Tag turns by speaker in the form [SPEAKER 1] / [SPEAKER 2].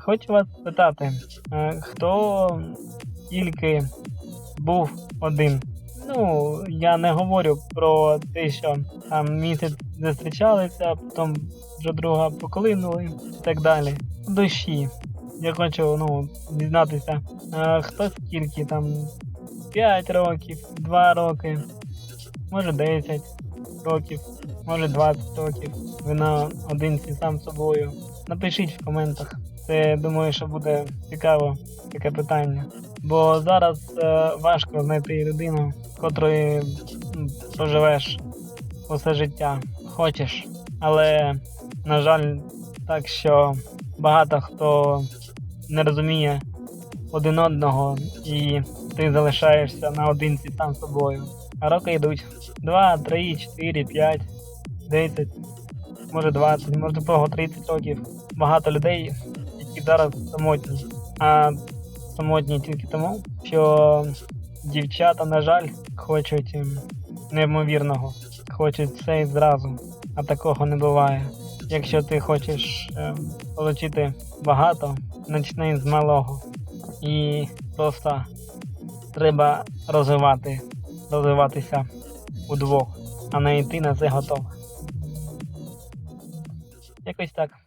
[SPEAKER 1] Хочу вас спитати, е, хто тільки був один? Ну, я не говорю про те, що там місяць зустрічалися, потім вже друга поколинули і так далі. Душі. Я хочу ну, дізнатися, е, хто скільки там 5 років, 2 роки, може 10 років, може 20 років. Ви на одинці сам собою. Напишіть в коментах. Це думаю, що буде цікаво таке питання. Бо зараз е, важко знайти людину, котрої проживеш усе життя. Хочеш. Але, на жаль, так що багато хто не розуміє один одного, і ти залишаєшся наодинці сам собою. А роки йдуть 2, 3, 4, 5, 10, може 20, може до того 30 років. Багато людей, які зараз самотні. А самотні тільки тому, що дівчата, на жаль, хочуть ем, неймовірного, хочуть все і зразу, а такого не буває. Якщо ти хочеш ем, отримати багато, почни з малого. І просто треба розвивати, розвиватися удвох, а не йти на це готове. Якось так.